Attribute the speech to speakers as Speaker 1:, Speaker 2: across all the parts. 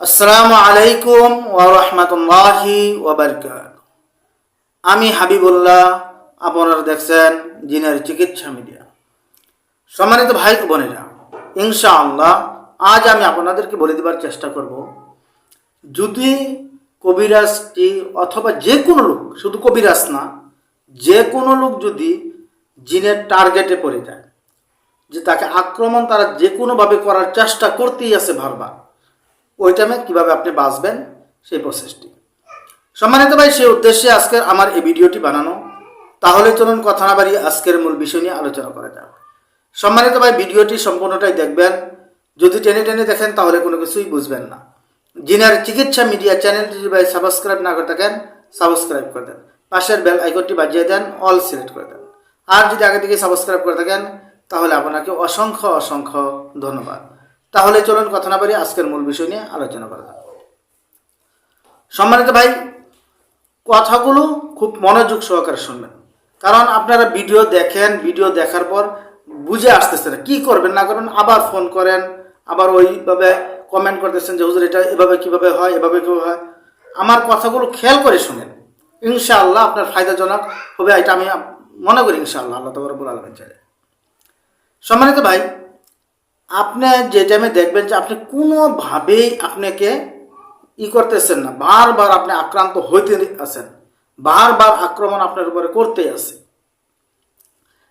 Speaker 1: আসসালামু আলাইকুম ওয়া রাহমাতুল্লাহি ওয়া বারাকাতুহু। আমি হাবিবুল্লাহ, আপনারা দেখছেন জিনের চিকিৎসা মিডিয়া। সম্মানিত ভাই বোনেরা, ইনশাআল্লাহ আজ আমি আপনাদেরকে বলে দেবার চেষ্টা করব, যদি কবিরাজটি অথবা যে কোনো লোক, শুধু কবিরাজ না, যে কোনো লোক যদি জিনের টার্গেটে পড়ে যায়, যে তাকে আক্রমণ তারা যে কোনোভাবে করার চেষ্টা করতেই আছে বারবার ওই টাইমে কীভাবে আপনি বাঁচবেন, সেই প্রসেসটি সম্মানিত ভাই, সেই উদ্দেশ্যে আজকের আমার এই ভিডিওটি বানানো। তাহলে চলুন কথা না বাড়িয়ে আজকের মূল বিষয় নিয়ে আলোচনা করা যাক। সম্মানিত ভাই, ভিডিওটি সম্পূর্ণটাই দেখবেন। যদি টেনে টেনে দেখেন, তাহলে কোনো কিছুই বুঝবেন না। জিনার চিকিৎসা মিডিয়া চ্যানেলটি যদি ভাই সাবস্ক্রাইব না করে থাকেন সাবস্ক্রাইব করে দেন। পাশের বেল আইকনটি বাজিয়ে দেন অল সিলেক্ট করে দেন। আর যদি আগে থেকে সাবস্ক্রাইব করে থাকেন, তাহলে আপনাকে অসংখ্য অসংখ্য ধন্যবাদ। তাহলে চলুন কথা না বাড়িয়ে আজকের মূল বিষয় নিয়ে আলোচনা করা যাক। সম্মানিত ভাই, কথাগুলো খুব মনোযোগ সহকারে শুনবেন। কারণ আপনারা ভিডিও দেখেন, ভিডিও দেখার পর বুঝে আসতেছে না, কী করবেন, না করবেন, আবার ফোন করেন, আবার ওইভাবে কমেন্ট করতেছেন যে, হুজুর, এটা এভাবে কীভাবে হয়, এভাবে কীভাবে হয়? আমার কথাগুলো খেয়াল করে শুনেন। ইনশাআল্লাহ আপনার ফায়দাজনক হবে, এটা আমি মনে করি ইনশাআল্লাহ, আল্লাহ তবরবুল আলমের চাই সম্মানিত ভাই আপনি যে টাইমে দেখবেন যে আপনি কোনোভাবেই আপনাকে ই করতেছেন না, বারবার আপনি আক্রান্ত হইতে আছেন, বারবার আক্রমণ আপনার উপরে করতেই আছে।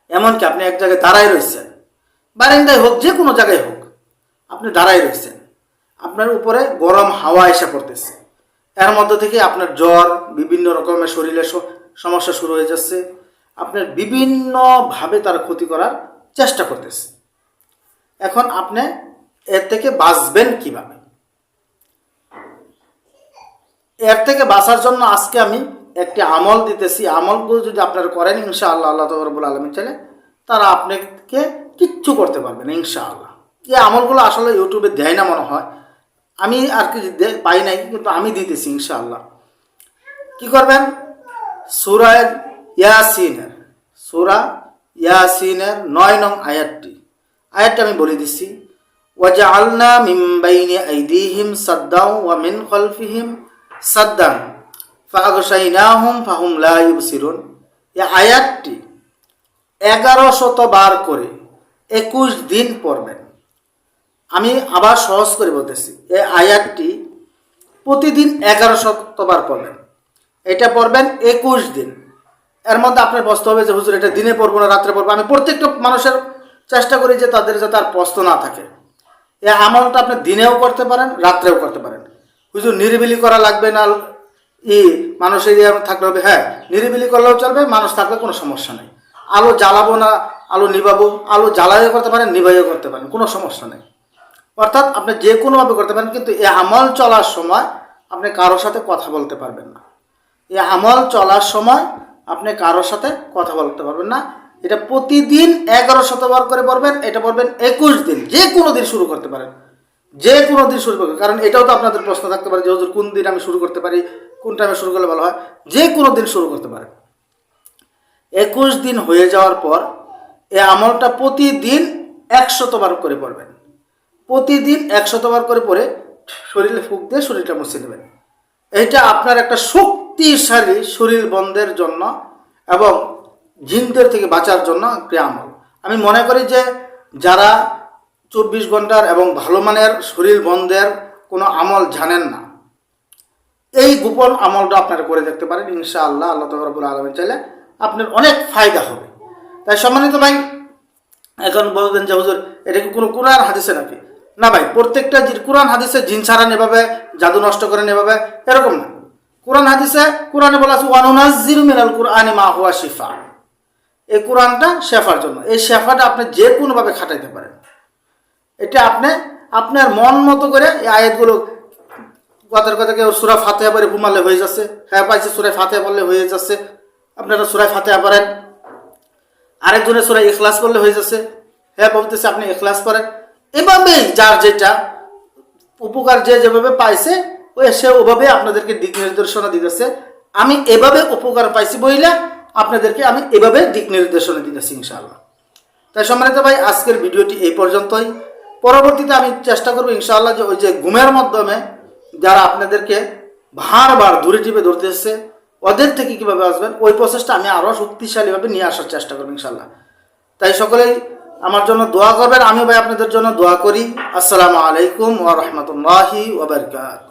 Speaker 1: এমনকি আপনি এক জায়গায় দাঁড়াই রয়েছেন, বারান্দায় হোক, যে কোনো জায়গায় হোক, আপনি দাঁড়াই রয়েছেন। আপনার উপরে গরম হাওয়া এসে পড়তেছে। এর মধ্যে থেকে আপনার জ্বর, বিভিন্ন রকমের শরীরে সমস্যা শুরু হয়ে যাচ্ছে। আপনার বিভিন্নভাবে তারা ক্ষতি করার চেষ্টা করতেছে। এখন আপনি এর থেকে বাঁচবেন কীভাবে? এর থেকে বাঁচার জন্য আজকে আমি একটি আমল দিতেছি। আমলগুলো যদি আপনারা করেন, ইনশাআল্লাহ আল্লাহ তবরবুল আলমী চাইলে তারা আপনাকে কিচ্ছু করতে পারবেন ইনশাআল্লাহ। এই আমলগুলো আসলে ইউটিউবে দেয় না মনে হয়। আমি আর কি পাই নাই, কিন্তু আমি দিতেছি, ইনশাআল্লাহ। কি করবেন? সুরায় ইয়াসিনের, সুরা ইয়াসিনের নয় নং আয়াতটি। আয়াতটা আমি বলে দিচ্ছি। ওয়াজআলনা মিন বাইনি আইদিহিম সাদ্দাও ওয়া মিন খালফিহিম সাদ্দান, ফাগশাইনাহুম ফাহুম লা ইউবসিরুন এই আয়াতটি এগারো শতবার করে একুশ দিন পড়বেন। আমি আবার সহজ করে বলতেছি, এই আয়াতটি প্রতিদিন এগারো শতবার পড়বেন। এটা পড়বেন একুশ দিন। এর মধ্যে আপনার প্রশ্ন হবে যে, হুজুর, এটা দিনে পড়ব না, রাত্রে পড়ব। আমি প্রত্যেকটা মানুষের চেষ্টা করি যে তাদের যাতে আর প্রশ্ন না থাকে। এই আমলটা আপনি দিনেও করতে পারেন, রাত্রেও করতে পারেন। হুজুর, নিরিবিলি করা লাগবে না, ই মানুষের ইয়ে থাকলে হবে। হ্যাঁ নিরিবিলি করলেও চলবে, মানুষ থাকলে কোনো সমস্যা নেই। আলো জ্বালাবো না, আলো নিভাবো। আলো জ্বালাইও করতে পারেন, নিভাইও করতে পারেন, কোনো সমস্যা নেই। অর্থাৎ আপনি যে কোনোভাবে করতে পারেন, কিন্তু এই আমল চলার সময় আপনি কারোর সাথে কথা বলতে পারবেন না। এই আমল চলার সময় আপনি কারোর সাথে কথা বলতে পারবেন না। এটা প্রতিদিন এগারো শতবার করে পড়বেন, এটা পড়বেন একুশ দিন। যে কোনো দিন শুরু করতে পারেন। যে কোনো দিন শুরু করবেন। কারণ এটাও তো আপনাদের প্রশ্ন থাকতে পারে যে, হুজুর, কোন দিন আমি শুরু করতে পারি? কোন টাইমে শুরু করলে ভালো হয়? যে কোনো দিন শুরু করতে পারেন। একুশ দিন হয়ে যাওয়ার পর এই আমলটা প্রতিদিন একশতবার করে পড়বেন। প্রতিদিন একশতবার করে পরে শরীরে ফুক দিয়ে শরীরটা মুছে নেবেন। এটা আপনার একটা শক্তিশালী শরীর বন্ধের জন্য এবং জিনদের থেকে বাঁচার জন্য একটি আমল আমি মনে করি যে যারা চব্বিশ ঘণ্টার এবং ভালো মানের শরীর বন্ধের কোনো আমল জানেন না, এই গোপন আমলটা আপনারা করে দেখতে পারেন, ইনশাআল্লাহ, আল্লাহ আল্লাহ তবরবুল আলমী চাইলে আপনার অনেক ফায়দা হবে। তাই সম্মানিত ভাই, এখন বলবেন যে হুজুর, এটা কি কোনো কোরআন হাদিসে নাকি? না ভাই, প্রত্যেকটা কোরআন হাদিসে জিন ছাড়ান এভাবে জাদু নষ্ট করেন এভাবে এরকম না। কোরআন হাদিসে, কোরআনে বলা আছে ওয়ানুনাজির মিনাল কোরআনে মা হুয়া শিফা। এই কোরআনটা শেফার জন্য। এই শেফাটা আপনি যে কোনোভাবে খাটাইতে পারেন। এটা আপনি, আপনার মন মতো করে এই আয়াতগুলো কথার কথা কেউ সুরা ফাতেহা পরে ঘুমালে হয়ে যাচ্ছে। হ্যাঁ পাইছে সুরায় ফাতেহা পড়লে হয়ে যাচ্ছে। আপনারা সুরায় ফাতেহা পারেন আরেকজনের সুরায় এখলাস করলে হয়ে যাচ্ছে। হ্যাঁ বলতেছে আপনি এখলাস করেন এভাবেই যার যেটা উপকার যে যেভাবে পাইছে, ওই সে ওভাবে আপনাদেরকে দিক নির্দেশনা দিতেছে। আমি এভাবে উপকার পাইছি বইলে আপনাদেরকে আমি এভাবে দিক নির্দেশনা দিতেছি ইনশাআল্লাহ। তাই সম্মানিত ভাই, আজকের ভিডিওটি এই পর্যন্তই। পরবর্তীতে আমি চেষ্টা করব ইনশাআল্লাহ যে ওই যে ঘুমের মাধ্যমে যারা আপনাদেরকে বারবার দূরে টিপে ধরতে এসছে ওদের থেকে কীভাবে আসবেন ওই প্রসেসটা আমি আরও শক্তিশালীভাবে নিয়ে আসার চেষ্টা করব ইনশাল্লাহ তাই সকলেই আমার জন্য দোয়া করবেন আমি ভাই আপনাদের জন্য দোয়া করি। আসসালামু আলাইকুম ওয়া রাহমাতুল্লাহি ওয়া বারাকাতুহু।